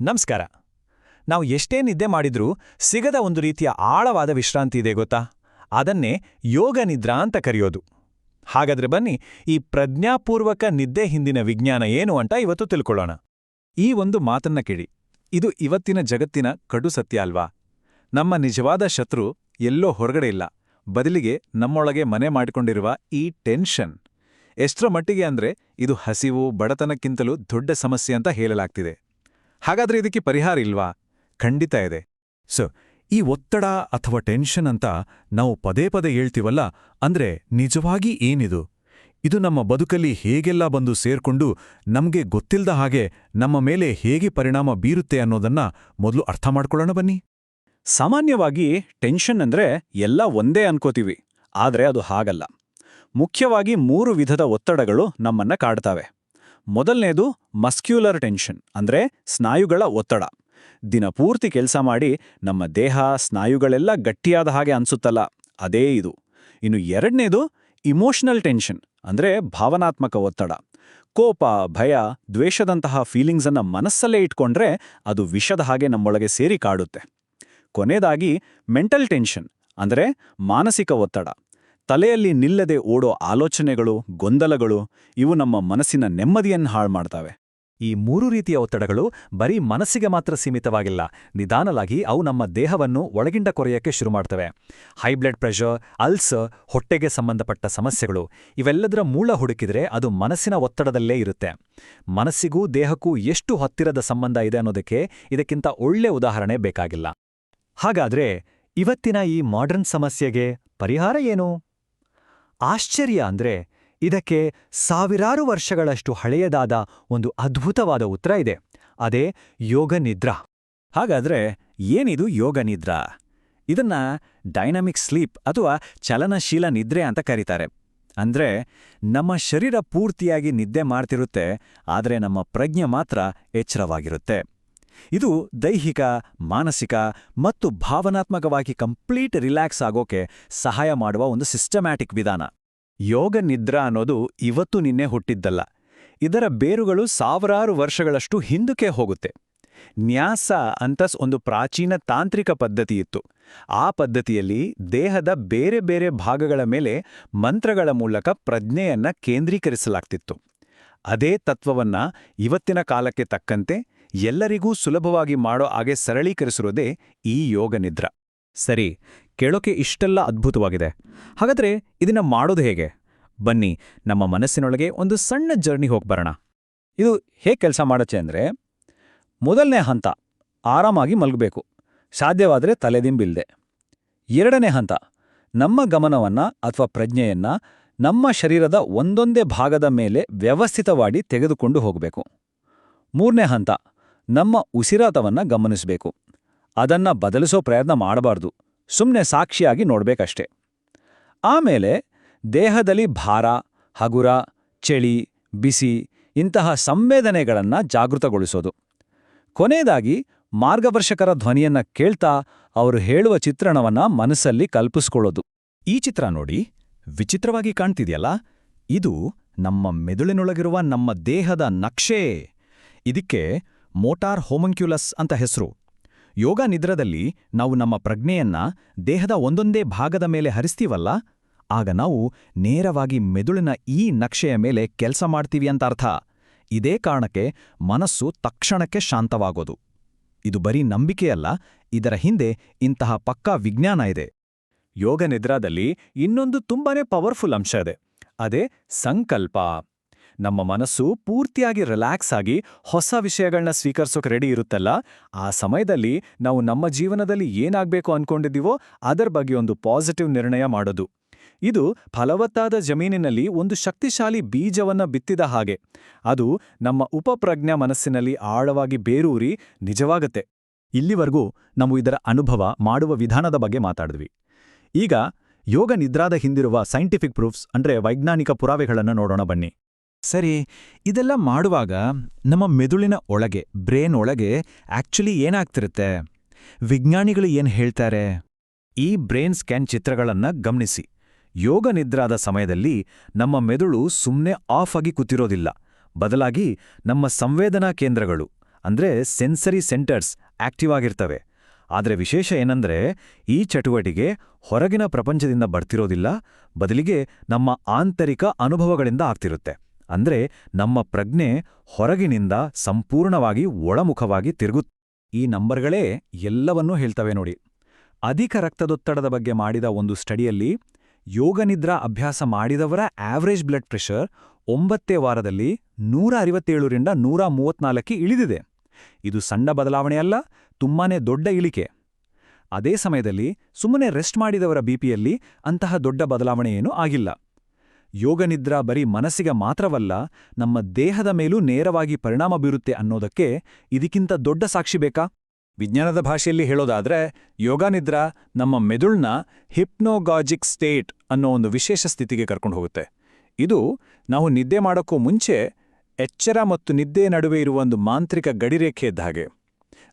ನಮಸ್ಕಾರ. ನಾವು ಎಷ್ಟೇ ನಿದ್ದೆ ಮಾಡಿದ್ರೂ ಸಿಗದ ಒಂದು ರೀತಿಯ ಆಳವಾದ ವಿಶ್ರಾಂತಿ ಇದೆ ಗೊತ್ತಾ? ಅದನ್ನೇ ಯೋಗ ನಿದ್ರಾ ಅಂತ ಕರೆಯೋದು. ಹಾಗಾದ್ರೆ ಬನ್ನಿ, ಈ ಪ್ರಜ್ಞಾಪೂರ್ವಕ ನಿದ್ದೆ ಹಿಂದಿನ ವಿಜ್ಞಾನ ಏನು ಅಂತ ಇವತ್ತು ತಿಳ್ಕೊಳ್ಳೋಣ. ಈ ಒಂದು ಮಾತನ್ನ ಕೇಳಿ. ಇದು ಇವತ್ತಿನ ಜಗತ್ತಿನ ಕಡು ಸತ್ಯ ಅಲ್ವಾ? ನಮ್ಮ ನಿಜವಾದ ಶತ್ರು ಎಲ್ಲೋ ಹೊರಗಡೆ ಇಲ್ಲ. ಬದಲಿಗೆ ನಮ್ಮೊಳಗೆ ಮನೆ ಮಾಡಿಕೊಂಡಿರುವ ಈ ಟೆನ್ಷನ್. ಎಷ್ಟರ ಮಟ್ಟಿಗೆ ಅಂದ್ರೆ ಇದು ಹಸಿವು, ಬಡತನಕ್ಕಿಂತಲೂ ದೊಡ್ಡ ಸಮಸ್ಯೆ ಅಂತ ಹೇಳಲಾಗ್ತಿದೆ. ಹಾಗಾದ್ರೆ ಇದಕ್ಕೆ ಪರಿಹಾರ ಇಲ್ವಾ? ಖಂಡಿತ ಇದೆ. ಸೊ ಈ ಒತ್ತಡ ಅಥವಾ ಟೆನ್ಷನ್ ಅಂತ ನಾವು ಪದೇ ಪದೇ ಹೇಳ್ತೀವಲ್ಲ, ಅಂದ್ರೆ ನಿಜವಾಗಿ ಏನಿದು? ಇದು ನಮ್ಮ ಬದುಕಲ್ಲಿ ಹೇಗೆಲ್ಲ ಬಂದು ಸೇರ್ಕೊಂಡು ನಮಗೆ ಗೊತ್ತಿಲ್ಲದ ಹಾಗೆ ನಮ್ಮ ಮೇಲೆ ಹೇಗೆ ಪರಿಣಾಮ ಬೀರುತ್ತೆ ಅನ್ನೋದನ್ನ ಮೊದಲು ಅರ್ಥ ಮಾಡ್ಕೊಳ್ಳೋಣ ಬನ್ನಿ. ಸಾಮಾನ್ಯವಾಗಿ ಟೆನ್ಷನ್ ಅಂದ್ರೆ ಎಲ್ಲ ಒಂದೇ ಅನ್ಕೋತೀವಿ, ಆದ್ರೆ ಅದು ಹಾಗಲ್ಲ. ಮುಖ್ಯವಾಗಿ ಮೂರು ವಿಧದ ಒತ್ತಡಗಳು ನಮ್ಮನ್ನ ಕಾಡ್ತಾವೆ. ಮೊದಲನೇದು ಮಸ್ಕ್ಯುಲರ್ ಟೆನ್ಷನ್, ಅಂದ್ರೆ ಸ್ನಾಯುಗಳ ಒತ್ತಡ. ದಿನಪೂರ್ತಿ ಕೆಲಸ ಮಾಡಿ ನಮ್ಮ ದೇಹ, ಸ್ನಾಯುಗಳೆಲ್ಲ ಗಟ್ಟಿಯಾದ ಹಾಗೆ ಅನ್ಸುತ್ತಲ್ಲ, ಅದೇ ಇದು. ಇನ್ನು ಎರಡನೇದು ಇಮೋಷನಲ್ ಟೆನ್ಷನ್, ಅಂದ್ರೆ ಭಾವನಾತ್ಮಕ ಒತ್ತಡ. ಕೋಪ, ಭಯ, ದ್ವೇಷದಂತಹ ಫೀಲಿಂಗ್ಸನ್ನು ಮನಸ್ಸಲ್ಲೇ ಇಟ್ಕೊಂಡ್ರೆ ಅದು ವಿಷದ ಹಾಗೆ ನಮ್ಮೊಳಗೆ ಸೇರಿ ಕಾಡುತ್ತೆ. ಕೊನೆಯದಾಗಿ ಮೆಂಟಲ್ ಟೆನ್ಷನ್, ಅಂದರೆ ಮಾನಸಿಕ ಒತ್ತಡ. ತಲೆಯಲ್ಲಿ ನಿಲ್ಲದೆ ಓಡೋ ಆಲೋಚನೆಗಳು, ಗೊಂದಲಗಳು, ಇವು ನಮ್ಮ ಮನಸ್ಸಿನ ನೆಮ್ಮದಿಯನ್ನು ಹಾಳು ಮಾಡ್ತವೆ ಈ ಮೂರು ರೀತಿಯ ಒತ್ತಡಗಳು ಬರೀ ಮನಸ್ಸಿಗೆ ಮಾತ್ರ ಸೀಮಿತವಾಗಿಲ್ಲ, ನಿಧಾನಲಾಗಿ ಅವು ನಮ್ಮ ದೇಹವನ್ನು ಒಳಗಿಂದ ಕೊರೆಯಕ್ಕೆ ಶುರು ಮಾಡ್ತವೆ ಹೈ ಬ್ಲಡ್ ಪ್ರೆಷರ್ ಅಲ್ಸರ್ ಹೊಟ್ಟೆಗೆ ಸಂಬಂಧಪಟ್ಟ ಸಮಸ್ಯೆಗಳು, ಇವೆಲ್ಲದರ ಮೂಲ ಹುಡುಕಿದ್ರೆ ಅದು ಮನಸ್ಸಿನ ಒತ್ತಡದಲ್ಲೇ ಇರುತ್ತೆ. ಮನಸ್ಸಿಗೂ ದೇಹಕ್ಕೂ ಎಷ್ಟು ಹತ್ತಿರದ ಸಂಬಂಧ ಇದೆ ಅನ್ನೋದಕ್ಕೆ ಇದಕ್ಕಿಂತ ಒಳ್ಳೆ ಉದಾಹರಣೆ ಬೇಕಾಗಿಲ್ಲ. ಹಾಗಾದ್ರೆ ಇವತ್ತಿನ ಈ ಮಾಡರ್ನ್ ಸಮಸ್ಯೆಗೆ ಪರಿಹಾರ ಏನು? ಆಶ್ಚರ್ಯ ಅಂದ್ರೆ ಇದಕ್ಕೆ ಸಾವಿರಾರು ವರ್ಷಗಳಷ್ಟು ಹಳೆಯದಾದ ಒಂದು ಅದ್ಭುತವಾದ ಉತ್ತರ ಇದೆ. ಅದೇ ಯೋಗ ನಿದ್ರಾ. ಹಾಗಾದ್ರೆ ಏನಿದು ಯೋಗ ನಿದ್ರಾ? ಇದನ್ನ ಡೈನಾಮಿಕ್ ಸ್ಲೀಪ್ ಅಥವಾ ಚಲನಶೀಲ ನಿದ್ರೆ ಅಂತ ಕರೀತಾರೆ. ಅಂದ್ರೆ ನಮ್ಮ ಶರೀರ ಪೂರ್ತಿಯಾಗಿ ನಿದ್ದೆ ಮಾಡ್ತಿರುತ್ತೆ, ಆದರೆ ನಮ್ಮ ಪ್ರಜ್ಞೆ ಮಾತ್ರ ಎಚ್ಚರವಾಗಿರುತ್ತೆ. ಇದು ದೈಹಿಕ, ಮಾನಸಿಕ ಮತ್ತು ಭಾವನಾತ್ಮಕವಾಗಿ ಕಂಪ್ಲೀಟ್ ರಿಲ್ಯಾಕ್ಸ್ ಆಗೋಕೆ ಸಹಾಯ ಮಾಡುವ ಒಂದು ಸಿಸ್ಟಮ್ಯಾಟಿಕ್ ವಿಧಾನ. ಯೋಗ ನಿದ್ರಾ ಅನ್ನೋದು ಇವತ್ತು ನಿನ್ನೆ ಹುಟ್ಟಿದ್ದಲ್ಲ. ಇದರ ಬೇರುಗಳು ಸಾವಿರಾರು ವರ್ಷಗಳಷ್ಟು ಹಿಂದಕ್ಕೆ ಹೋಗುತ್ತೆ. ನ್ಯಾಸ ಅಂತಸ್ ಒಂದು ಪ್ರಾಚೀನ ತಾಂತ್ರಿಕ ಪದ್ಧತಿ ಇತ್ತು. ಆ ಪದ್ಧತಿಯಲ್ಲಿ ದೇಹದ ಬೇರೆ ಬೇರೆ ಭಾಗಗಳ ಮೇಲೆ ಮಂತ್ರಗಳ ಮೂಲಕ ಪ್ರಜ್ಞೆಯನ್ನ ಕೇಂದ್ರೀಕರಿಸಲಾಗ್ತಿತ್ತು. ಅದೇ ತತ್ವವನ್ನ ಇವತ್ತಿನ ಕಾಲಕ್ಕೆ ತಕ್ಕಂತೆ ಎಲ್ಲರಿಗೂ ಸುಲಭವಾಗಿ ಮಾಡೋ ಹಾಗೆ ಸರಳೀಕರಿಸಿರೋದೇ ಈ ಯೋಗ ನಿದ್ರ. ಸರಿ, ಕೇಳೋಕೆ ಇಷ್ಟೆಲ್ಲ ಅದ್ಭುತವಾಗಿದೆ. ಹಾಗಾದ್ರೆ ಇದನ್ನ ಮಾಡೋದು ಹೇಗೆ? ಬನ್ನಿ, ನಮ್ಮ ಮನಸ್ಸಿನೊಳಗೆ ಒಂದು ಸಣ್ಣ ಜರ್ನಿ ಹೋಗ್ಬರೋಣ ಇದು ಹೇಗೆ ಕೆಲಸ ಮಾಡತ್ತೆ ಅಂದರೆ, ಮೊದಲನೇ ಹಂತ, ಆರಾಮಾಗಿ ಮಲಗಬೇಕು. ಸಾಧ್ಯವಾದರೆ ತಲೆದಿಂಬಿಲ್ಲದೆ ಎರಡನೇ ಹಂತ, ನಮ್ಮ ಗಮನವನ್ನ ಅಥವಾ ಪ್ರಜ್ಞೆಯನ್ನ ನಮ್ಮ ಶರೀರದ ಒಂದೊಂದೇ ಭಾಗದ ಮೇಲೆ ವ್ಯವಸ್ಥಿತವಾಗಿ ತೆಗೆದುಕೊಂಡು ಹೋಗಬೇಕು. ಮೂರನೇ ಹಂತ ನಮ್ಮ ಉಸಿರಾಟವನ್ನ ಗಮನಿಸಬೇಕು. ಅದನ್ನ ಬದಲಿಸೋ ಪ್ರಯತ್ನ ಮಾಡಬಾರ್ದು. ಸುಮ್ಮನೆ ಸಾಕ್ಷಿಯಾಗಿ ನೋಡ್ಬೇಕಷ್ಟೆ. ಆಮೇಲೆ ದೇಹದಲ್ಲಿ ಭಾರ, ಹಗುರ, ಚಳಿ, ಬಿಸಿ ಇಂತಹ ಸಂವೇದನೆಗಳನ್ನ ಜಾಗೃತಗೊಳಿಸೋದು. ಕೊನೆಯದಾಗಿ ಮಾರ್ಗದರ್ಶಕರ ಧ್ವನಿಯನ್ನ ಕೇಳ್ತಾ ಅವರು ಹೇಳುವ ಚಿತ್ರಣವನ್ನ ಮನಸ್ಸಲ್ಲಿ ಕಲ್ಪಿಸ್ಕೊಳ್ಳೋದು. ಈ ಚಿತ್ರ ನೋಡಿ ವಿಚಿತ್ರವಾಗಿ ಕಾಣ್ತಿದೆಯಲ್ಲ? ಇದು ನಮ್ಮ ಮೆದುಳಿನೊಳಗಿರುವ ನಮ್ಮ ದೇಹದ ನಕ್ಷೆ. ಇದಕ್ಕೆ ಮೋಟಾರ್ ಹೋಮಂಕ್ಯುಲಸ್ ಅಂತ ಹೆಸರು. ಯೋಗ ನಿದ್ರದಲ್ಲಿ ನಾವು ನಮ್ಮ ಪ್ರಜ್ಞೆಯನ್ನ ದೇಹದ ಒಂದೊಂದೇ ಭಾಗದ ಮೇಲೆ ಹರಿಸ್ತೀವಲ್ಲ, ಆಗ ನಾವು ನೇರವಾಗಿ ಮೆದುಳಿನ ಈ ನಕ್ಷೆಯ ಮೇಲೆ ಕೆಲಸ ಮಾಡ್ತೀವಿ ಅಂತ ಅರ್ಥ. ಇದೇ ಕಾರಣಕ್ಕೆ ಮನಸ್ಸು ತಕ್ಷಣಕ್ಕೆ ಶಾಂತವಾಗೋದು. ಇದು ಬರೀ ನಂಬಿಕೆಯಲ್ಲ, ಇದರ ಹಿಂದೆ ಇಂತಹ ಪಕ್ಕಾ ವಿಜ್ಞಾನ ಇದೆ. ಯೋಗ ನಿದ್ರಾದಲ್ಲಿ ಇನ್ನೊಂದು ತುಂಬಾನೇ ಪವರ್ಫುಲ್ ಅಂಶ ಇದೆ. ಅದೇ ಸಂಕಲ್ಪ. ನಮ್ಮ ಮನಸ್ಸು ಪೂರ್ತಿಯಾಗಿ ರಿಲ್ಯಾಕ್ಸ್ ಆಗಿ ಹೊಸ ವಿಷಯಗಳನ್ನ ಸ್ವೀಕರಿಸೋಕೆ ರೆಡಿ ಇರುತ್ತಲ್ಲ? ಆ ಸಮಯದಲ್ಲಿ ನಾವು ನಮ್ಮ ಜೀವನದಲ್ಲಿ ಏನಾಗಬೇಕು ಅನ್ಕೊಂಡಿದ್ದೀವೋ ಅದರ ಬಗ್ಗೆ ಒಂದು ಪಾಸಿಟಿವ್ ನಿರ್ಣಯ ಮಾಡೋದು. ಇದು ಫಲವತ್ತಾದ ಜಮೀನಿನಲ್ಲಿ ಒಂದು ಶಕ್ತಿಶಾಲಿ ಬೀಜವನ್ನ ಬಿತ್ತಿದ ಹಾಗೆ. ಅದು ನಮ್ಮ ಉಪಪ್ರಜ್ಞಾ ಮನಸ್ಸಿನಲ್ಲಿ ಆಳವಾಗಿ ಬೇರೂರಿ ನಿಜವಾಗತ್ತೆ. ಇಲ್ಲಿವರೆಗೂ ನಾವು ಇದರ ಅನುಭವ ಮಾಡುವ ವಿಧಾನದ ಬಗ್ಗೆ ಮಾತಾಡಿದ್ವಿ. ಈಗ ಯೋಗ ನಿದ್ರಾದ ಹಿಂದಿರುವ ಸೈಂಟಿಫಿಕ್ ಪ್ರೂಫ್ಸ್ ಅಂದ್ರೆ ವೈಜ್ಞಾನಿಕ ಪುರಾವೆಗಳನ್ನು ನೋಡೋಣ ಬನ್ನಿ. ಸರಿ, ಇದೆಲ್ಲ ಮಾಡುವಾಗ ನಮ್ಮ ಮೆದುಳಿನ ಒಳಗೆ, ಬ್ರೇನ್ ಒಳಗೆ ಆಕ್ಚುಲಿ ಏನಾಗ್ತಿರುತ್ತೆ? ವಿಜ್ಞಾನಿಗಳು ಏನು ಹೇಳ್ತಾರೆ? ಈ ಬ್ರೇನ್ ಸ್ಕ್ಯಾನ್ ಚಿತ್ರಗಳನ್ನು ಗಮನಿಸಿ. ಯೋಗ ನಿದ್ರಾದ ಸಮಯದಲ್ಲಿ ನಮ್ಮ ಮೆದುಳು ಸುಮ್ಮನೆ ಆಫ್ ಆಗಿ ಕೂತಿರೋದಿಲ್ಲ. ಬದಲಾಗಿ ನಮ್ಮ ಸಂವೇದನಾ ಕೇಂದ್ರಗಳು, ಅಂದ್ರೆ ಸೆನ್ಸರಿ ಸೆಂಟರ್ಸ್, ಆಕ್ಟಿವ್ ಆಗಿರ್ತವೆ. ಆದರೆ ವಿಶೇಷ ಏನಂದ್ರೆ, ಈ ಚಟುವಟಿಕೆ ಹೊರಗಿನ ಪ್ರಪಂಚದಿಂದ ಬರ್ತಿರೋದಿಲ್ಲ, ಬದಲಿಗೆ ನಮ್ಮ ಆಂತರಿಕ ಅನುಭವಗಳಿಂದ ಆಗ್ತಿರುತ್ತೆ. ಅಂದ್ರೆ ನಮ್ಮ ಪ್ರಜ್ಞೆ ಹೊರಗಿನಿಂದ ಸಂಪೂರ್ಣವಾಗಿ ಒಳಮುಖವಾಗಿ ತಿರುಗುತ್ತೆ ಈ ನಂಬರ್ಗಳೇ ಎಲ್ಲವನ್ನೂ ಹೇಳ್ತವೆ ನೋಡಿ. ಅಧಿಕ ರಕ್ತದೊತ್ತಡದ ಬಗ್ಗೆ ಮಾಡಿದ ಒಂದು ಸ್ಟಡಿಯಲ್ಲಿ ಯೋಗನಿದ್ರಾ ಅಭ್ಯಾಸ ಮಾಡಿದವರ ಆವರೇಜ್ ಬ್ಲಡ್ ಪ್ರೆಷರ್ ಒಂಬತ್ತೇ ವಾರದಲ್ಲಿ ನೂರ ಅರವತ್ತೇಳರಿಂದ ನೂರ ಮೂವತ್ನಾಲ್ಕಕ್ಕೆ ಇಳಿದಿದೆ. ಇದು ಸಣ್ಣ ಬದಲಾವಣೆ ಅಲ್ಲ, ತುಂಬಾನೇ ದೊಡ್ಡ ಇಳಿಕೆ. ಅದೇ ಸಮಯದಲ್ಲಿ ಸುಮ್ಮನೆ ರೆಸ್ಟ್ ಮಾಡಿದವರ ಬಿಪಿಯಲ್ಲಿ ಅಂತಹ ದೊಡ್ಡ ಬದಲಾವಣೆಯೇನೂ ಆಗಿಲ್ಲ. ಯೋಗನಿದ್ರಾ ಬರೀ ಮನಸ್ಸಿಗೆ ಮಾತ್ರವಲ್ಲ ನಮ್ಮ ದೇಹದ ಮೇಲೂ ನೇರವಾಗಿ ಪರಿಣಾಮ ಬೀರುತ್ತೆ ಅನ್ನೋದಕ್ಕೆ ಇದಕ್ಕಿಂತ ದೊಡ್ಡ ಸಾಕ್ಷಿ ಬೇಕಾ? ವಿಜ್ಞಾನದ ಭಾಷೆಯಲ್ಲಿ ಹೇಳೋದಾದ್ರೆ ಯೋಗಾನಿದ್ರಾ ನಮ್ಮ ಮೆದುಳ್ನ ಹಿಪ್ನೋಗಾಜಿಕ್ ಸ್ಟೇಟ್ ಅನ್ನೋ ಒಂದು ವಿಶೇಷ ಸ್ಥಿತಿಗೆ ಕರ್ಕೊಂಡು ಹೋಗುತ್ತೆ. ಇದು ನಾವು ನಿದ್ದೆ ಮಾಡೋಕ್ಕೂ ಮುಂಚೆ ಎಚ್ಚರ ಮತ್ತು ನಿದ್ದೆ ನಡುವೆ ಇರುವ ಒಂದು ಮಾಂತ್ರಿಕ ಗಡಿರೇಖೆ ಇದ್ದ ಹಾಗೆ.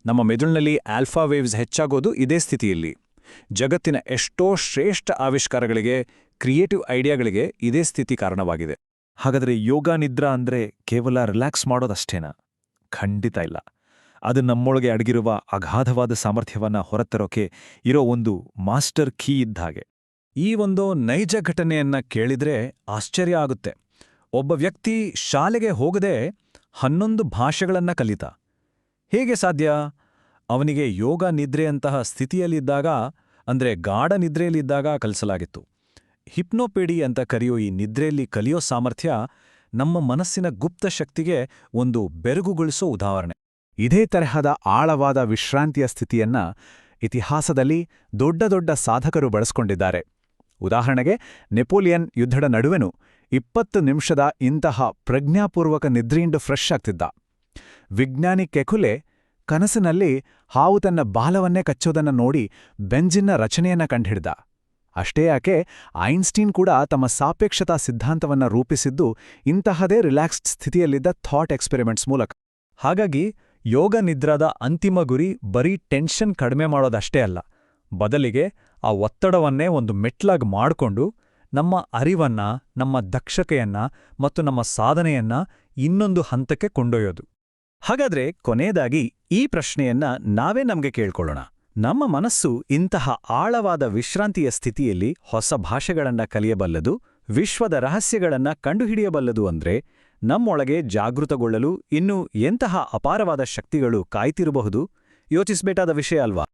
ನಮ್ಮ ಮೆದುಳಿನಲ್ಲಿ ಆಲ್ಫಾ ವೇವ್ಸ್ ಹೆಚ್ಚಾಗೋದು ಇದೇ ಸ್ಥಿತಿಯಲ್ಲಿ. ಜಗತ್ತಿನ ಎಷ್ಟೋ ಶ್ರೇಷ್ಠ ಆವಿಷ್ಕಾರಗಳಿಗೆ ಕ್ರಿಯೇಟಿವ್ ಐಡಿಯಾಗಳಿಗೆ ಇದೇ ಸ್ಥಿತಿ ಕಾರಣವಾಗಿದೆ. ಹಾಗಾದ್ರೆ ಯೋಗ ನಿದ್ರಾ ಅಂದ್ರೆ ಕೇವಲ ರಿಲ್ಯಾಕ್ಸ್ ಮಾಡೋದಷ್ಟೇನಾ? ಖಂಡಿತ ಇಲ್ಲ. ಅದು ನಮ್ಮೊಳಗೆ ಅಡಗಿರುವ ಅಗಾಧವಾದ ಸಾಮರ್ಥ್ಯವನ್ನ ಹೊರತರೋಕೆ ಇರೋ ಒಂದು ಮಾಸ್ಟರ್ ಕೀ ಇದ್ದ ಹಾಗೆ. ಈ ಒಂದು ನೈಜ ಘಟನೆಯನ್ನ ಕೇಳಿದ್ರೆ ಆಶ್ಚರ್ಯ ಆಗುತ್ತೆ. ಒಬ್ಬ ವ್ಯಕ್ತಿ ಶಾಲೆಗೆ ಹೋಗದೆ ಹನ್ನೊಂದು ಭಾಷೆಗಳನ್ನ ಕಲಿತ. ಹೇಗೆ ಸಾಧ್ಯ? ಅವನಿಗೆ ಯೋಗ ನಿದ್ರೆಯಂತಹ ಸ್ಥಿತಿಯಲ್ಲಿದ್ದಾಗ ಅಂದ್ರೆ ಗಾಢ ನಿದ್ರೆಯಲ್ಲಿದ್ದಾಗ ಕಲಿಸಲಾಗಿತ್ತು. ಹಿಪ್ನೋಪೇಡಿ ಅಂತ ಕರೆಯೋ ಈ ನಿದ್ರೆಯಲ್ಲಿ ಕಲಿಯೋ ಸಾಮರ್ಥ್ಯ ನಮ್ಮ ಮನಸ್ಸಿನ ಗುಪ್ತ ಶಕ್ತಿಗೆ ಒಂದು ಬೆರಗುಗೊಳಿಸೋ ಉದಾಹರಣೆ. ಇದೇ ತರಹದ ಆಳವಾದ ವಿಶ್ರಾಂತಿಯ ಸ್ಥಿತಿಯನ್ನ ಇತಿಹಾಸದಲ್ಲಿ ದೊಡ್ಡ ದೊಡ್ಡ ಸಾಧಕರು ಬಳಸ್ಕೊಂಡಿದ್ದಾರೆ. ಉದಾಹರಣೆಗೆ, ನೆಪೋಲಿಯನ್ ಯುದ್ಧದ ನಡುವೆನು ಇಪ್ಪತ್ತು ನಿಮಿಷದ ಇಂತಹ ಪ್ರಜ್ಞಾಪೂರ್ವಕ ನಿದ್ರೆಯಿಂದ ಫ್ರೆಶ್ ಆಗ್ತಿದ್ದ. ವಿಜ್ಞಾನಿ ಕೆಕುಲೆ ಕನಸಿನಲ್ಲಿ ಹಾವು ತನ್ನ ಬಾಲವನ್ನೇ ಕಚ್ಚೋದನ್ನ ನೋಡಿ ಬೆಂಜಿನ್ನ ರಚನೆಯನ್ನ ಕಂಡುಹಿಡ್ದ. ಅಷ್ಟೇ ಯಾಕೆ, ಐನ್ಸ್ಟೀನ್ ಕೂಡ ತಮ್ಮ ಸಾಪೇಕ್ಷತಾ ಸಿದ್ಧಾಂತವನ್ನ ರೂಪಿಸಿದ್ದು ಇಂತಹದೇ ರಿಲ್ಯಾಕ್ಸ್ಡ್ ಸ್ಥಿತಿಯಲ್ಲಿದ್ದ ಥಾಟ್ ಎಕ್ಸ್ಪೆರಿಮೆಂಟ್ಸ್ ಮೂಲಕ. ಹಾಗಾಗಿ, ಯೋಗ ನಿದ್ರಾದ ಅಂತಿಮ ಗುರಿ ಬರೀ ಟೆನ್ಷನ್ ಕಡಿಮೆ ಮಾಡೋದಷ್ಟೇ ಅಲ್ಲ, ಬದಲಿಗೆ ಆ ಒತ್ತಡವನ್ನೇ ಒಂದು ಮೆಟ್ಲಾಗ್ ಮಾಡಿಕೊಂಡು ನಮ್ಮ ಅರಿವನ್ನ, ನಮ್ಮ ದಕ್ಷತೆಯನ್ನ ಮತ್ತು ನಮ್ಮ ಸಾಧನೆಯನ್ನ ಇನ್ನೊಂದು ಹಂತಕ್ಕೆ ಕೊಂಡೊಯ್ಯೋದು. ಹಾಗಾದ್ರೆ ಕೊನೆಯದಾಗಿ ಈ ಪ್ರಶ್ನೆಯನ್ನ ನಾವೇ ನಮಗೆ ಕೇಳ್ಕೊಳ್ಳೋಣ. ನಮ್ಮ ಮನಸ್ಸು ಇಂತಹ ಆಳವಾದ ವಿಶ್ರಾಂತಿಯ ಸ್ಥಿತಿಯಲ್ಲಿ ಹೊಸ ಭಾಷೆಗಳನ್ನ ಕಲಿಯಬಲ್ಲದು, ವಿಶ್ವದ ರಹಸ್ಯಗಳನ್ನ ಕಂಡುಹಿಡಿಯಬಲ್ಲದು ಅಂದ್ರೆ ನಮ್ಮೊಳಗೆ ಜಾಗೃತಗೊಳ್ಳಲು ಇನ್ನೂ ಎಂತಹ ಅಪಾರವಾದ ಶಕ್ತಿಗಳು ಕಾಯ್ತಿರಬಹುದು? ಯೋಚಿಸಬೇಕಾದ ವಿಷಯ ಅಲ್ವಾ?